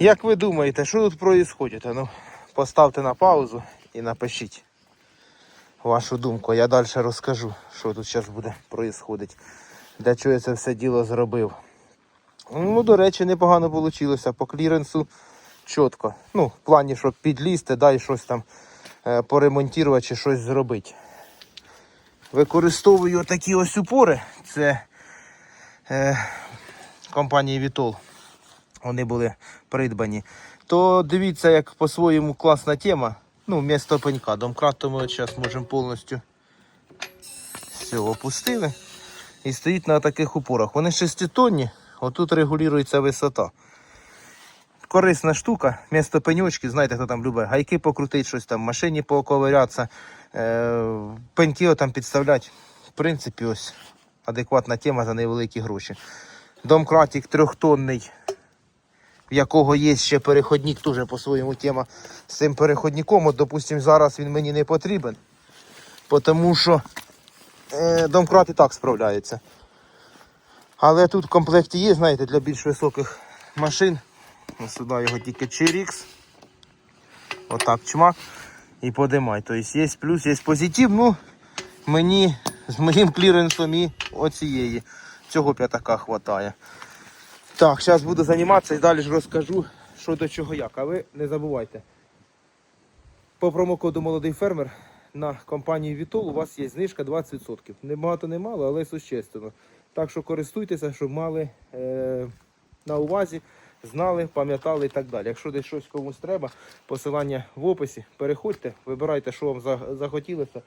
Як ви думаєте, що тут відбувається? Ну, поставте на паузу і напишіть вашу думку. Я далі розкажу, що тут зараз буде відбуватися. Для чого я це все діло зробив. Ну, до речі, непогано вийшло. По кліренсу чітко. Ну, в плані, щоб підлізти, да, і щось там е, поремонтувати чи щось зробити. Використовую такі ось упори. Це е, компанії Vitol. Вони були придбані. То дивіться, як по-своєму класна тема. Ну, вмісто пенька. Домкрат то ми зараз можемо повністю все опустили. І стоїть на таких упорах. Вони шеститонні, отут регулюється висота. Корисна штука, вмісто пеньочки, знаєте, хто там любить, гайки покрутить, щось там машині поковирятися, е, пеньки там підставлять. В принципі, ось адекватна тема за невеликі гроші. Домкратик трьохтонний, в якого є ще переходник, теж по-своєму тема з цим переходником. От, допустим, зараз він мені не потрібен, тому що е, домкрат і так справляється. Але тут в комплекті є, знаєте, для більш високих машин. Ось Сюди його тільки чирікс. Отак чмак. І подимай. Тобто є плюс, є позитив. Ну, мені з моїм кліренсом і оцієї. Цього п'ятака хватає. Так, зараз буду займатися і далі ж розкажу, що до чого як. А ви не забувайте. По промокоду молодий фермер на компанії Вітол у вас є знижка 20%. Не багато, не мало, але существенно. Так що користуйтеся, щоб мали е, на увазі, знали, пам'ятали і так далі. Якщо десь щось комусь треба, посилання в описі, переходьте, вибирайте, що вам захотілося.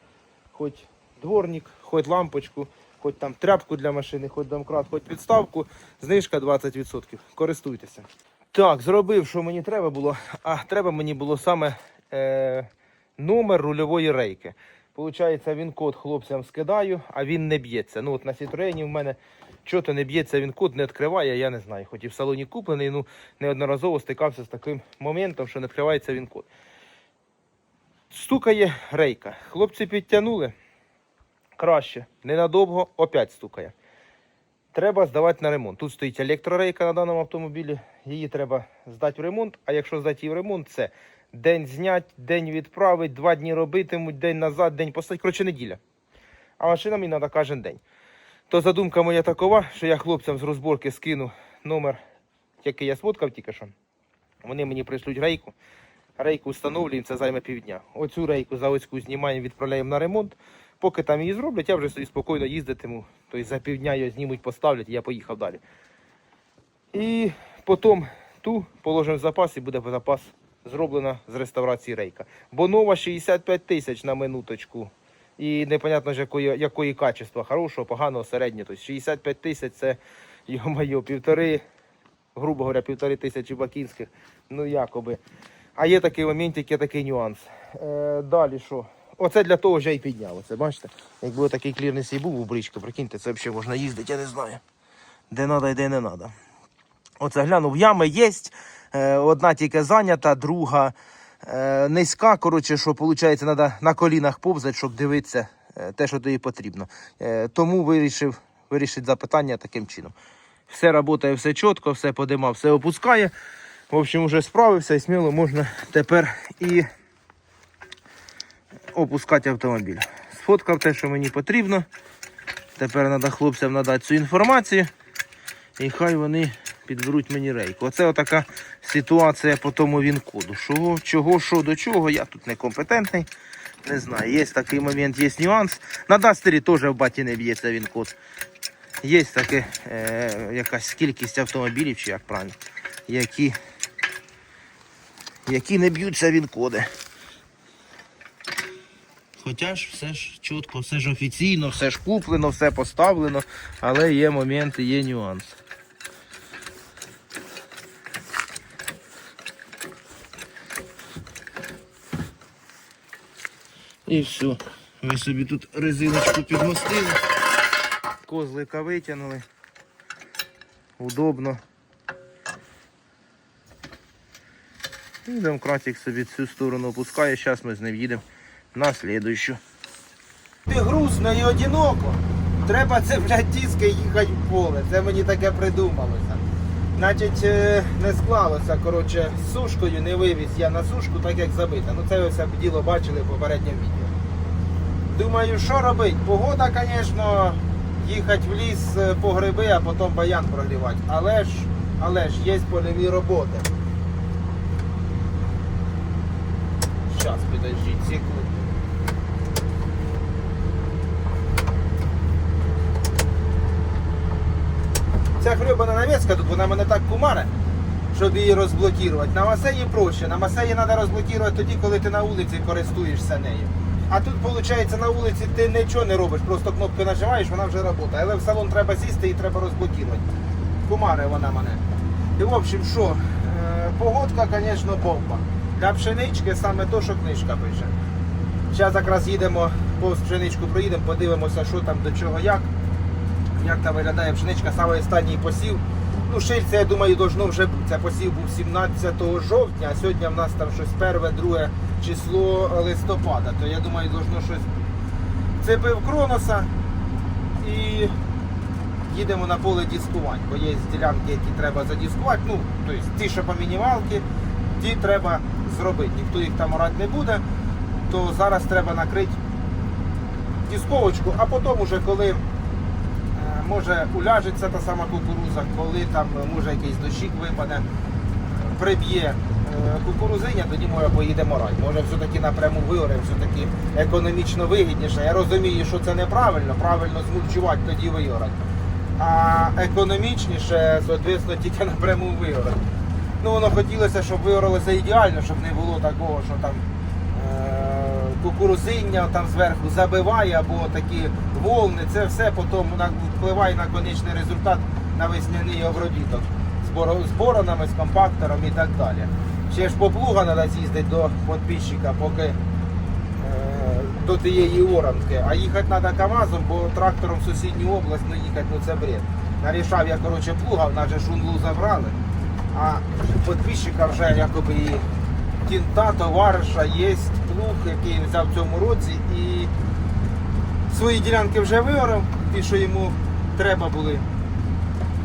Хоч дворник, хоч лампочку, хоч там тряпку для машини, хоч домкрат, хоч підставку. Знижка 20%. Користуйтеся. Так, зробив, що мені треба було. А треба мені було саме е, номер рульової рейки. Получається, він код хлопцям скидаю, а він не б'ється. Ну от на Citroen в мене чого не б'ється, він код не відкриває, я не знаю. Хоч і в салоні куплений, ну неодноразово стикався з таким моментом, що не відкривається він код. Стукає рейка. Хлопці підтягнули. Краще. Ненадовго опять стукає. Треба здавати на ремонт. Тут стоїть електрорейка на даному автомобілі. Її треба здати в ремонт. А якщо здати її в ремонт, це день знять, день відправить, два дні робитимуть, день назад, день поставить. Коротше, неділя. А машина мені треба кожен день. То задумка моя такова, що я хлопцям з розборки скину номер, який я сфоткав тільки що. Вони мені прийшлють рейку. Рейку встановлюємо, це займе півдня. Оцю рейку заводську знімаємо, відправляємо на ремонт. Поки там її зроблять, я вже собі спокійно їздитиму. Тобто за півдня її знімуть, поставлять, і я поїхав далі. І потім ту положимо в запас і буде запас зроблена з реставрації рейка. Бо нова 65 тисяч на минуточку. І непонятно ж якої, якої качества, хорошого, поганого, середнього. Тобто 65 тисяч це йо-моє, півтори, грубо говоря, півтори тисячі бакінських. Ну якоби. А є такий моментик, є такий нюанс. Е, далі що? Оце для того вже і підняло. Це бачите? Якби такий клірнес і був у бричку, прикиньте, це взагалі можна їздити, я не знаю. Де треба і де не треба. Оце глянув, ями є. Е, одна тільки зайнята, друга е, низька. Коротше, що виходить, треба на колінах повзати, щоб дивитися е, те, що тобі потрібно. Тому вирішив вирішити запитання таким чином. Все працює, все чітко, все подимав, все опускає. В общем, вже справився і сміло можна тепер і опускати автомобіль. Сфоткав те, що мені потрібно. Тепер треба хлопцям надати цю інформацію. І хай вони підберуть мені рейку. Оце отака ситуація по тому він-коду. Що, чого, що, до чого, я тут некомпетентний. Не знаю, є такий момент, є нюанс. На Дастері теж в баті не б'ється він-код. Є таке, е, якась кількість автомобілів, чи як правильно, які, які не б'ються він-коди. Хоча ж все ж чітко, все ж офіційно, все ж куплено, все поставлено, але є моменти, є нюанс. І все. Ви собі тут резиночку підмостили, козлика витягнули. Удобно. І домкратик собі цю сторону опускає, зараз ми з ним їдемо на слідущу. Ти грустно і одиноко. Треба це блядь, тіски їхати в поле. Це мені таке придумалося. Значить, е, не склалося, коротше, з сушкою не вивіз я на сушку, так як забита. Ну це ви все діло бачили в попередньому відео. Думаю, що робити? Погода, звісно, їхати в ліс е, по гриби, а потім баян прогрівати. Але ж, але ж є польові роботи. Зараз, підождіть, секунду. Ця хльобана навіска тут, вона мене так кумаре, щоб її розблокувати. На масеї проще. На масеї треба розблокувати тоді, коли ти на вулиці користуєшся нею. А тут, виходить, на вулиці ти нічого не робиш, просто кнопки нажимаєш, вона вже працює. Але в салон треба сісти і треба розблокувати. Кумаре вона мене. І в общем, що, е, погодка, звісно, бомба. Для пшенички саме то, що книжка пише. Зараз якраз їдемо, повз пшеничку проїдемо, подивимося, що там, до чого, як. Як там виглядає пшеничка, саме останній посів. Ну, шильця, я думаю, должно вже бути. Це посів був 17 жовтня, а сьогодні в нас там щось перше, друге число листопада. То я думаю, должно щось бути. Цепив кроноса і їдемо на поле дискувань, бо є ділянки, які треба задіскувати. Ну, тобто ті, що по мінімалки, ті треба зробити. Ніхто їх там орати не буде, то зараз треба накрити дисковочку, а потім уже коли може уляжеться та сама кукуруза, коли там е, може якийсь дощик випаде, приб'є е, кукурузиня, тоді може поїдемо рай. Може все-таки напряму виоремо, все-таки економічно вигідніше. Я розумію, що це неправильно, правильно змульчувати, тоді виорати. А економічніше, соответственно, тільки напряму виорати. Ну, воно хотілося, щоб виоралося ідеально, щоб не було такого, що там е, кукурузиння там зверху забиває або такі волни. Це все потім впливає на конечний результат на весняний обробіток з боронами, з компактором і так далі. Ще ж по плуга треба з'їздити до підписчика, поки е, до тієї оранки. А їхати треба КАМАЗом, бо трактором в сусідню область ну, їхати ну, це бред. Нарішав я коротше плуга, в нас же шунлу забрали. А підписчика вже якоби і кінта, товариша є плуг, який взяв в цьому році і свої ділянки вже виорав, ті, що йому треба були.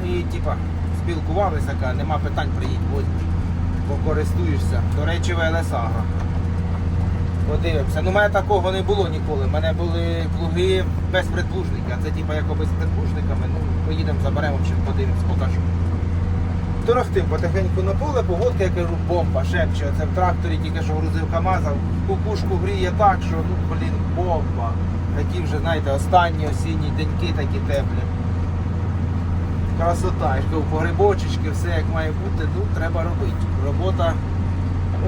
І типа спілкувалися, каже, нема питань, приїдь, возьмеш, покористуєшся. До речі, ВЛС Агро. Подивимося. Ну, мене такого не було ніколи. У мене були плуги без предплужника. Це типа як з предплужниками. Ну, поїдемо, заберемо, чим подивимось, покажу. Торохтим потихеньку на поле, погодка, я кажу, бомба, шепче. Оце в тракторі тільки що грузив КАМАЗа, кукушку гріє так, що ну блін, бомба. Такі вже, знаєте, останні осінні деньки такі теплі. Красота, я погрибочечки, все як має бути, ну треба робити. Робота,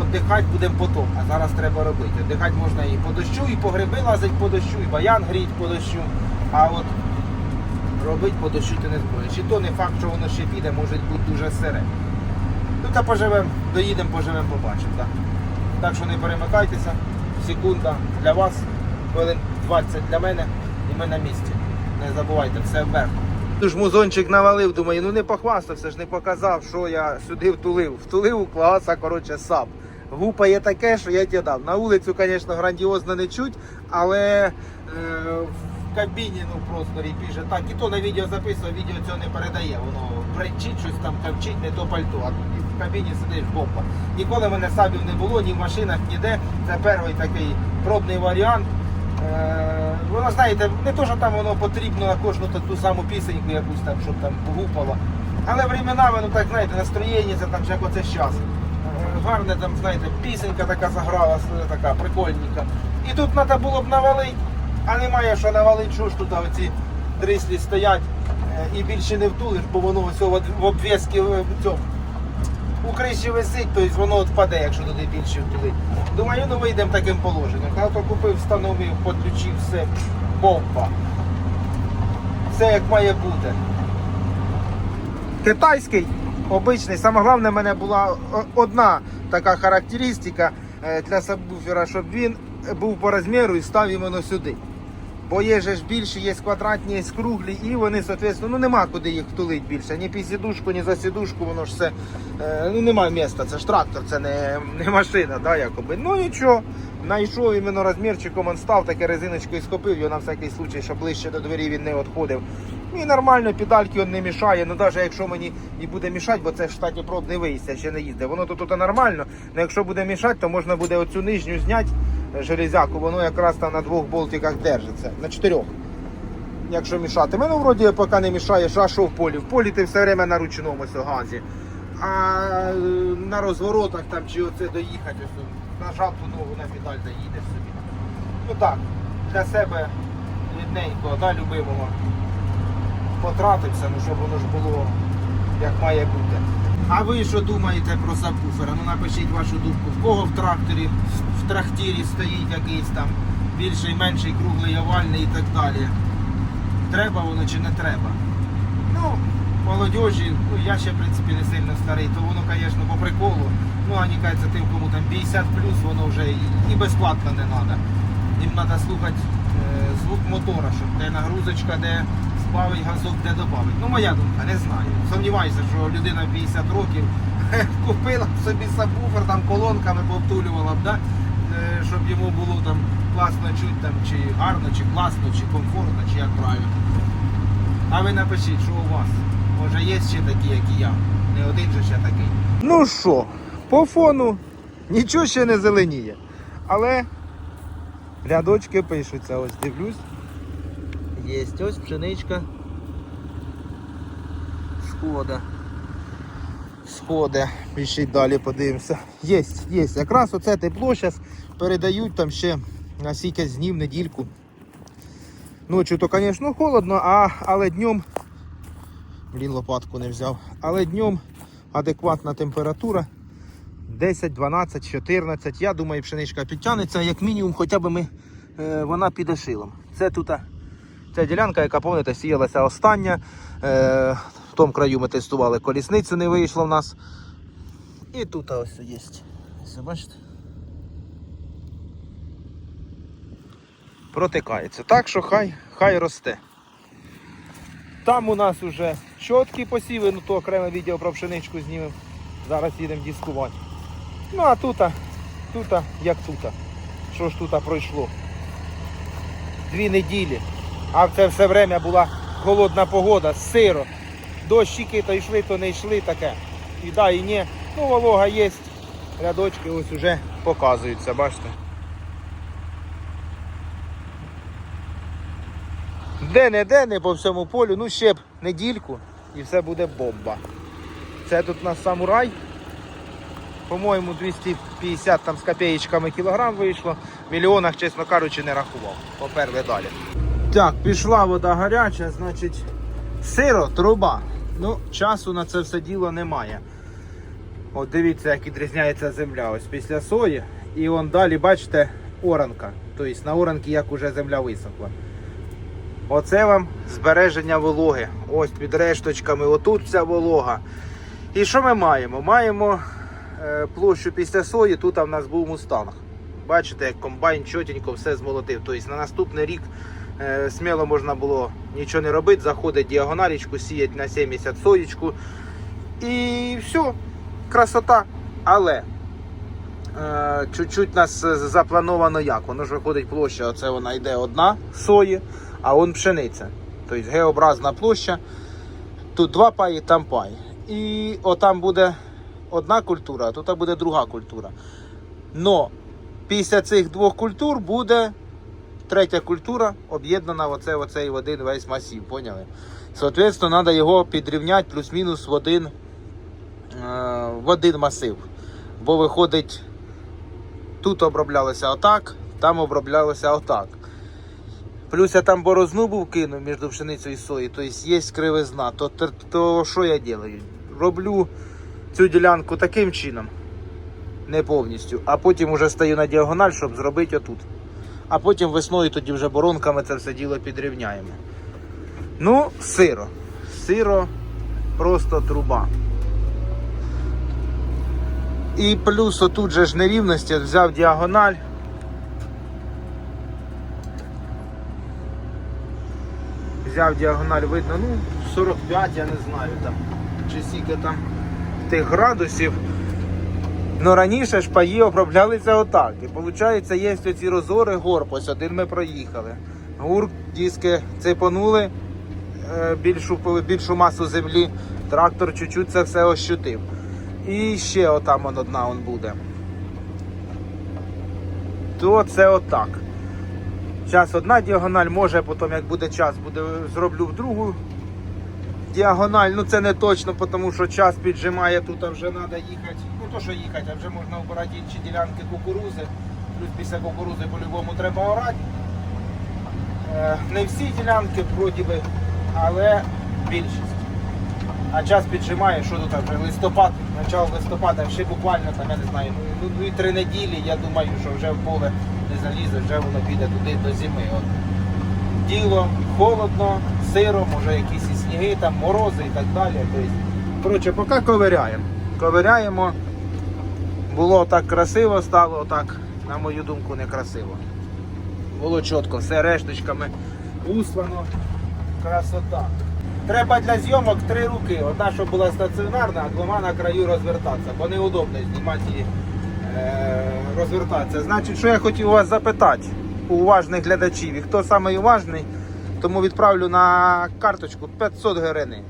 віддихати будемо потім, а зараз треба робити. Віддихати можна і по дощу, і по гриби лазить по дощу, і баян гріть по дощу. А от робити по дощу ти не зможеш. І то не факт, що воно ще піде, може бути дуже сире. Ну та поживемо, доїдемо, поживемо, побачимо. Так. так що не перемикайтеся. Секунда для вас, хвилин 20 для мене і ми на місці. Не забувайте, все вверх. Тож музончик навалив, думаю, ну не похвастався ж, не показав, що я сюди втулив. Втулив у класа, коротше, сап. Гупає таке, що я тебе дав. На вулицю, звісно, грандіозно не чуть, але е, в кабіні ну просто ріпіже. Так, і то на відео записував, відео цього не передає. Воно бренчить, щось там кавчить, не то пальто. А тут в кабіні сидиш бомба. Ніколи в мене сабів не було, ні в машинах, ніде. Це перший такий пробний варіант. Е, Воно, знаєте, не то, що там воно потрібно на кожну ту саму пісеньку якусь там, щоб там погупало. Але времена, воно так, знаєте, настроєння, це там, як оце зараз. Гарне там, знаєте, пісенька така заграла, така прикольненька. І тут треба було б навалити, а немає що навалити, що ж тут оці дрислі стоять е, і більше не втулиш, бо воно ось в обв'язки в цьому у криші висить, тобто воно відпаде, якщо туди більше втулить. Думаю, ну вийдемо таким положенням. Коли то купив, встановив, підключив все, бомба. Все як має бути. Китайський, обичний. Саме головне, в мене була одна така характеристика е, для сабвуфера, щоб він був по розміру і став іменно сюди. Бо є ж більші, є квадратні, є круглі, і вони, соответственно, ну нема куди їх втулити більше. Ні під сідушку, ні за сідушку, воно ж все, е, ну немає міста, це ж трактор, це не, не машина, да, якоби. Ну нічого, знайшов іменно розмірчиком, він став, таке резиночкою схопив його на всякий случай, щоб ближче до двері він не відходив. І нормально, педальки він не мішає. Ну навіть якщо мені і буде мішати, бо це в штаті проб не виїсться, ще не їздить. Воно тут, нормально. але якщо буде мішати, то можна буде оцю нижню зняти железяку, воно якраз там на двох болтиках держиться, на чотирьох. Якщо мішати. Мене вроді поки не мішає, а що в полі. В полі ти все время на ручному газі. А е, на розворотах там чи оце доїхати, нажав ту ногу на педаль та їдеш собі. Ну так, для себе рідненького, да, любимого. Потратився, ну щоб воно ж було як має бути. А ви що думаєте про сабвуфера? Ну напишіть вашу думку. В кого в тракторі, в трактирі стоїть якийсь там більший, менший, круглий, овальний і так далі. Треба воно чи не треба? Ну, молодежі, ну я ще в принципі не сильно старий, то воно, звісно, по приколу. Ну, а не тим, кому там 50 воно вже і, і безплатно не треба. Їм треба слухати е, звук мотора, щоб де нагрузочка, де збавить газок, де додавить. Ну, моя думка, не знаю. Сумніваюся, що людина 50 років купила собі сабвуфер, там колонками повтулювала б, да? Е, щоб йому було там класно чути, там, чи гарно, чи класно, чи комфортно, чи як правильно. А ви напишіть, що у вас. Може є ще такі, як і я. Не один же ще такий. Ну що, по фону нічого ще не зеленіє. Але рядочки пишуться, ось дивлюсь. Є ось пшеничка. Шкода. Сходи, пішли далі подивимося. Є, є. Якраз оце тепло зараз передають там ще на скільки днів, недільку. Ночі то, звісно, холодно, а, але днем. Блін, лопатку не взяв. Але днем адекватна температура. 10, 12, 14. Я думаю, пшеничка підтягнеться, як мінімум, хоча б ми, е, вона піде шилом. Це тут ця ділянка, яка пам'ятаєте, сіялася остання. Е, в тому краю ми тестували колісницю, не вийшло в нас. І тут ось є. Ось, бачите? Протикається. Так що хай, хай росте. Там у нас вже чіткі посіви, ну то окреме відео про пшеничку знімемо. Зараз їдемо дискувати. Ну а тут, тут як тут. Що ж тут пройшло? Дві неділі. А в це все время була холодна погода, сиро. Дощики то йшли, то не йшли таке. І да, і ні. Ну, волога є. Рядочки ось уже показуються, бачите. Де-не-де, не по всьому полю, ну ще б недільку і все буде бомба. Це тут у нас самурай. По-моєму, 250 там з копеєчками кілограм вийшло. В мільйонах, чесно кажучи, не рахував. Поперли далі. Так, пішла вода гаряча, значить, сиро, труба. Ну, часу на це все діло немає. От дивіться, як відрізняється земля. Ось після сої. І он далі, бачите, оранка. Тобто на оранки як уже земля висохла. Оце вам збереження вологи. Ось під решточками, отут вся волога. І що ми маємо? Маємо е, площу після сої, тут в нас був мустанг. Бачите, як комбайн чотенько все змолотив. Тобто на наступний рік сміло можна було нічого не робити, заходить діагоналічку, сіять на 70 соєчку. І все, красота. Але е, чуть-чуть нас заплановано як. Воно ж виходить площа, оце вона йде одна сої, а он пшениця. Тобто Г-образна площа. Тут два паї, там пай. І отам буде одна культура, а тут буде друга культура. Но після цих двох культур буде третя культура об'єднана в оце, оцей в один весь масів. Поняли? Соответственно, треба його підрівняти плюс-мінус в один, е, в один масив. Бо виходить, тут оброблялося отак, там оброблялося отак. Плюс я там борозну був кинув між пшеницею і соєю, тобто є кривизна. То, то, то що я роблю? Роблю цю ділянку таким чином, не повністю, а потім вже стаю на діагональ, щоб зробити отут. А потім весною тоді вже боронками це все діло підрівняємо. Ну, сиро. Сиро просто труба. І плюс отут же ж нерівності взяв діагональ. взяв діагональ, видно, ну 45, я не знаю там, чи скільки там тих градусів. Ну раніше ж паї оброблялися отак. І виходить, є ці розори горб, ось один ми проїхали. Гурк, диски цепанули, е, більшу, більшу масу землі, трактор чуть-чуть це все ощутив. І ще отам одна он буде. То це отак. Зараз одна діагональ, може потім, як буде час, буде, зроблю в другу діагональ. Ну це не точно, тому що час піджимає, тут вже треба їхати. Ну то що їхати, а вже можна обирати інші ділянки кукурузи. Плюс після кукурузи по-любому треба орати. Е, Не всі ділянки вроді би, але більшість. А час піджимає, що тут вже листопад, почало листопада, ще буквально там, я не знаю, ну, ну і три неділі, я думаю, що вже в поле не залізе, вже воно піде туди до зими. От. Діло холодно, сиро, може якісь і сніги, там, морози і так далі. Тобто, коротше, поки ковиряємо. Ковиряємо. Було так красиво, стало так, на мою думку, некрасиво. Було чітко, все решточками услано. Красота. Треба для зйомок три руки. Одна, щоб була стаціонарна, а двома на краю розвертатися, бо неудобно знімати і е, розвертатися. Значить, що я хотів вас запитати, у уважних глядачів, і хто самий уважний, тому відправлю на карточку 500 гривень.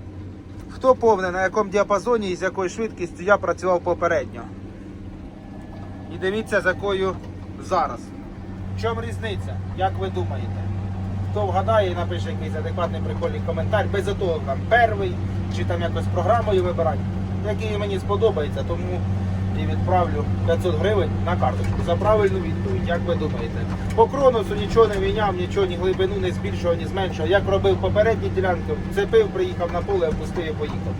Хто повне, на якому діапазоні і з якою швидкістю я працював попередньо. І дивіться, з якою зараз. В чому різниця? Як ви думаєте? Хто вгадає напише якийсь адекватний прикольний коментар, без того там перший чи там якось програмою вибирати, який мені сподобається, тому і відправлю 500 гривень на карточку за правильну відповідь, як ви думаєте. По кронусу нічого не міняв, нічого, ні глибину не збільшував, ні зменшував. Як робив попередні ділянки, цепив, приїхав на поле, опустив і поїхав.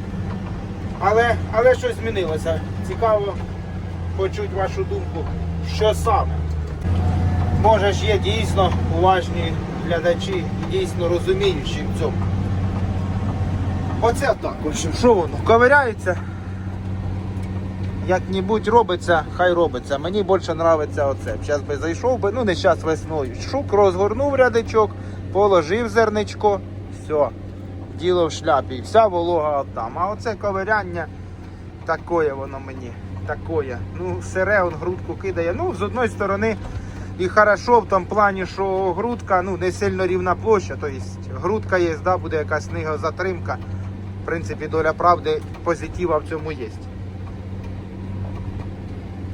Але, але щось змінилося. Цікаво почути вашу думку, що саме. Може ж є дійсно уважні глядачі дійсно розуміючі в цьому. Оце так. Що воно? Ковиряється. Як-небудь робиться, хай робиться. Мені більше подобається оце. Зараз би зайшов би, ну не зараз весною. Шук розгорнув рядичок, положив зерничко, все, діло в шляпі. І вся волога там. А оце ковиряння, такое воно мені. Такое. Ну, сире, он грудку кидає. Ну, з одної сторони, і хорошо в тому плані, що грудка ну, не сильно рівна площа. Тобто грудка є, да, буде якась снігозатримка. В принципі, доля правди позитива в цьому є.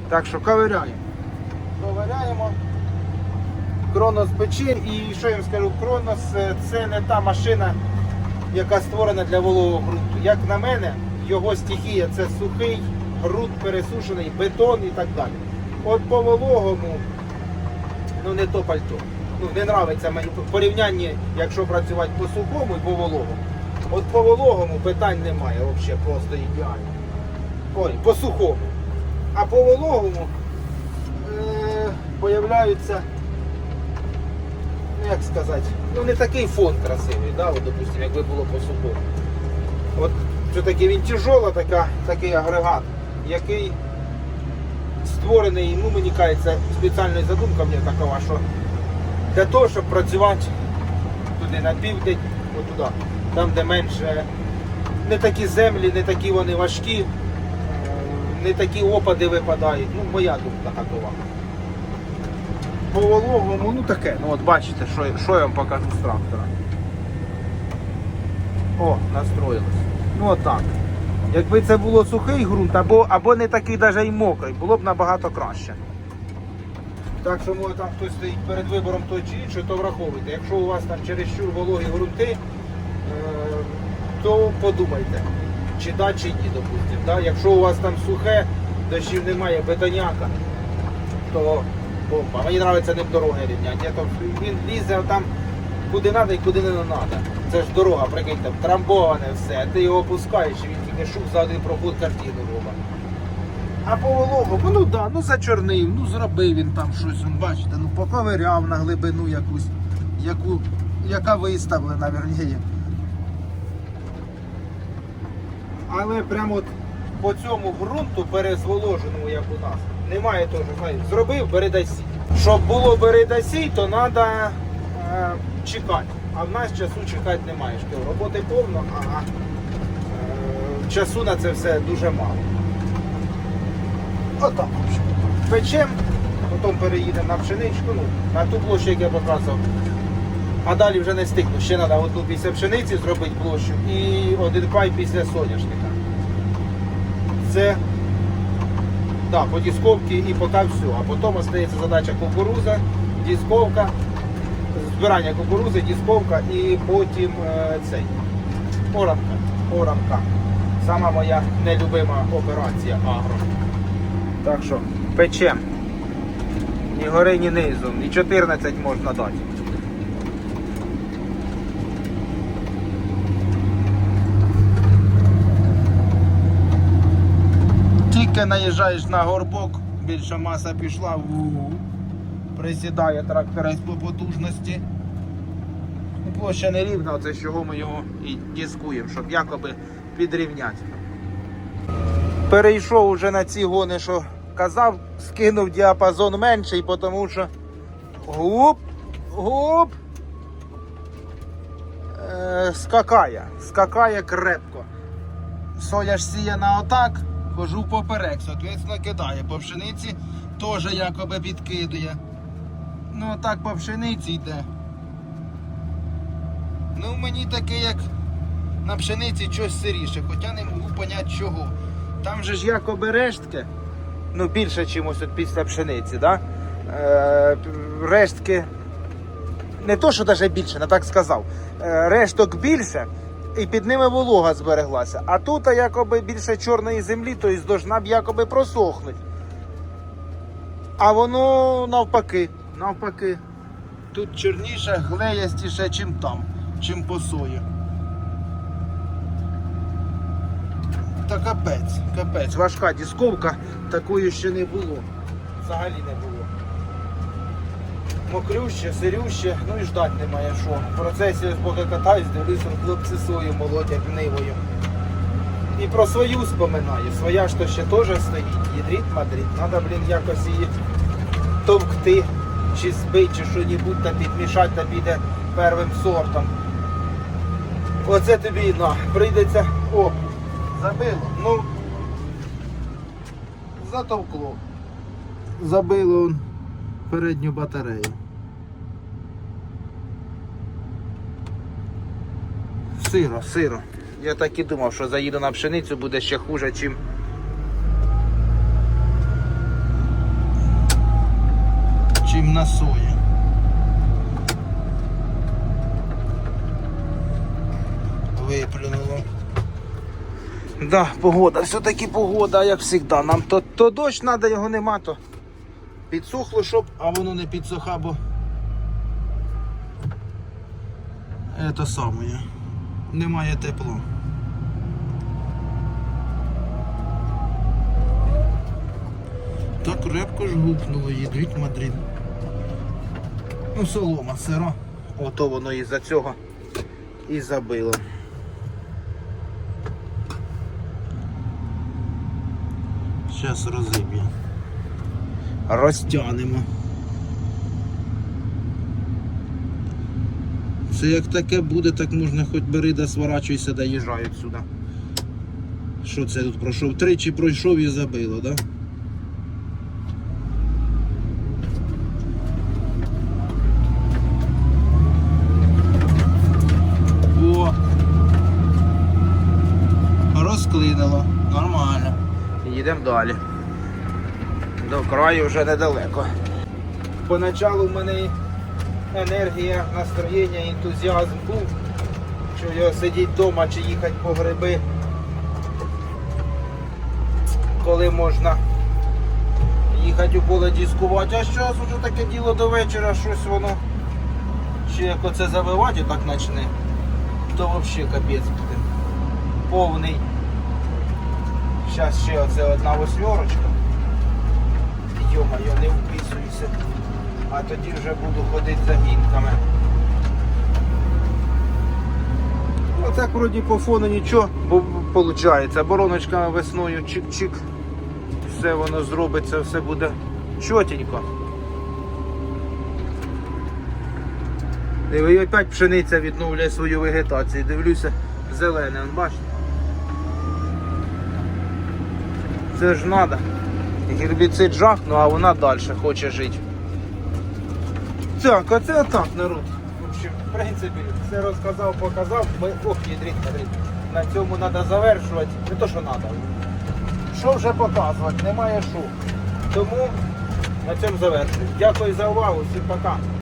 Так що ковиряємо. Ковиряємо. Кронос пече і що я вам скажу, Кронос е, це не та машина, яка створена для вологого ґрунту. Як на мене, його стихія це сухий ґрунт пересушений, бетон і так далі. От по вологому, ну не то пальто. Ну, не нравиться мені в порівнянні, якщо працювати по сухому і по вологому. От по вологому питань немає, взагалі просто ідеально. Ой, по сухому. А по вологому е, ну як сказати, ну не такий фон красивий, да, от, допустим, якби було по сухому. От все-таки він тяжола така, такий агрегат, який створений, ну мені кажеться, спеціальною задумка мені такова, що для того, щоб працювати туди на південь, отуди, там де менше, не такі землі, не такі вони важкі, е, не такі опади випадають. Ну, моя думка такова. По вологому, ну таке, ну от бачите, що, що я вам покажу з трактора. О, настроїлось. Ну отак. Якби це було сухий ґрунт, або, або не такий навіть і мокрий, було б набагато краще. Так що може там хтось стоїть перед вибором той чи інший, то враховуйте. Якщо у вас там чересчур вологі ґрунти, е, то подумайте, чи да, чи ні, допустим. Да? Якщо у вас там сухе, дощів немає, бетоняка, то бомба. Мені подобається ним дороги рівняти. Він лізе там куди треба і куди не треба. Це ж дорога, прикинь, там трамбоване все, ти його опускаєш він шук за один проход картину робить. А по вологому, ну да, ну зачорнив, ну зробив він там щось, он, бачите, ну поковиряв на глибину якусь, яку, яка виставлена, верніє. Але прямо от по цьому ґрунту перезволоженому, як у нас, немає теж, зробив бередасі. Щоб було бередасі, то треба е, чекати. А в нас часу чекати немає. Роботи повно, а е, часу на це все дуже мало. Отак. в. Печем, потім переїдемо на пшеничку, ну, на ту площу, як я показував. А далі вже не стигну. Ще треба одну після пшениці зробити площу і один пай після соняшника. Це да, по дісковці і поки все. А потім остається задача кукуруза, дісковка, збирання кукурузи, дісковка і потім е, цей оранка. Оранка. Сама моя нелюбима операція агро. Так що печем. Ні гори, ні низом. І 14 можна дати. Тільки наїжджаєш на горбок, більша маса пішла, у присідає тракторець по потужності. Площа не рівна, це чого ми його і дискуємо, щоб якоби підрівняти. Перейшов уже на ці гони, що казав, скинув діапазон менший, тому що гуп, гуп, е, скакає, скакає крепко. Соя ж сіє на отак, хожу поперек, соответственно кидає. По пшениці теж якоби підкидує. Ну отак по пшениці йде. Ну мені таке як на пшениці щось сиріше, хоча не можу поняти чого. Там же ж якоби рештки, ну більше чимось от після пшениці, да? Е, рештки. Не то, що навіть більше, не так сказав. Е, решток більше, і під ними волога збереглася. А тут якоби більше чорної землі, тобто должна б якоби просохнути. А воно навпаки, навпаки. Тут чорніше, глеястіше, чим там, чим по сої. Та капець, капець. Важка дісковка, такої ще не було. Взагалі не було. Мокрюще, сирюще, ну і ждать немає що. В процесі поки катаюсь, дивлюся, хлопці сою молодять нивою. І про свою споминаю. Своя ж то ще теж стоїть. Їдріт мадріт. Треба, блін, якось її товкти, чи збити, чи що-небудь там підмішати, та піде первим сортом. Оце тобі на, прийдеться. О, забило. Ну затовкло. Забило передню батарею. Сиро, сиро. Я так і думав, що заїду на пшеницю буде ще хуже, чим. Чим на сої. Да, погода, все-таки погода, як завжди. Нам то, то дощ треба, його нема, то підсохло, щоб, а воно не підсоха, бо це саме. Немає тепла. Так крепко ж гукнуло, їдуть Мадрид. Ну, солома сира. Ото воно із-за цього і забило. Зараз розіб'є. Розтягнемо. Це як таке буде, так можна хоч бери да сворачуйся, да їжджай сюди. Що це тут пройшов? Тричі пройшов і забило, так? Да? О! Розклинило. Нормально. Їдемо далі. До краю вже недалеко. Поначалу в мене енергія, настроєння, ентузіазм був, що його сидіти вдома чи їхати по гриби, коли можна їхати у поле дискувати. А зараз вже таке діло до вечора, щось воно ще як оце завивати так почне, то взагалі капець буде. Повний. Зараз ще оце одна восьмерочка. Йо-моє, не вписуюся. А тоді вже буду ходити за гінками. Так вроді по фону нічого, виходить. Бороночка весною чик-чик. Все воно зробиться, все буде чотенько. І опять пшениця відновлює свою вегетацію. Дивлюся, зелене, бачите? Це ж треба. Гербіцид жахнув, а вона далі хоче жити. Так, оце так, народ. общем, в принципі, все розказав, показав. Ми, ох, ядріть, ядріть. На цьому треба завершувати. Не то, що треба. Що вже показувати, немає що. Тому на цьому завершую. Дякую за увагу, всім пока.